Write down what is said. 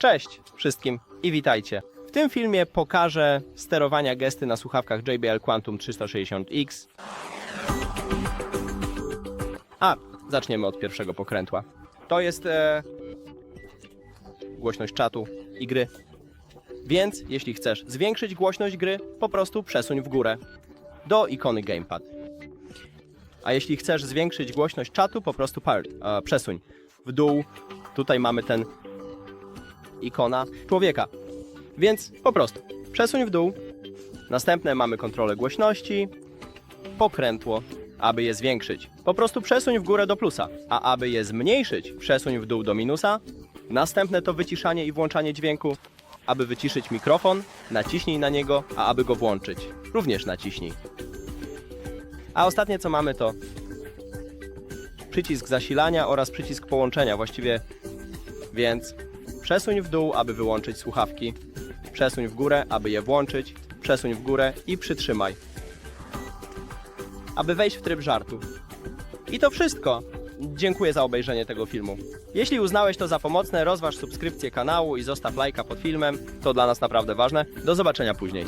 Cześć wszystkim i witajcie. W tym filmie pokażę sterowania gesty na słuchawkach JBL Quantum 360X. A, zaczniemy od pierwszego pokrętła. To jest e, głośność czatu i gry. Więc jeśli chcesz zwiększyć głośność gry, po prostu przesuń w górę do ikony Gamepad. A jeśli chcesz zwiększyć głośność czatu, po prostu par, e, przesuń w dół. Tutaj mamy ten ikona człowieka. Więc po prostu przesuń w dół. Następne mamy kontrolę głośności, pokrętło, aby je zwiększyć. Po prostu przesuń w górę do plusa, a aby je zmniejszyć, przesuń w dół do minusa. Następne to wyciszanie i włączanie dźwięku. Aby wyciszyć mikrofon, naciśnij na niego, a aby go włączyć, również naciśnij. A ostatnie co mamy to przycisk zasilania oraz przycisk połączenia, właściwie więc przesuń w dół, aby wyłączyć słuchawki, przesuń w górę, aby je włączyć, przesuń w górę i przytrzymaj, aby wejść w tryb żartu. I to wszystko. Dziękuję za obejrzenie tego filmu. Jeśli uznałeś to za pomocne, rozważ subskrypcję kanału i zostaw lajka pod filmem. To dla nas naprawdę ważne. Do zobaczenia później.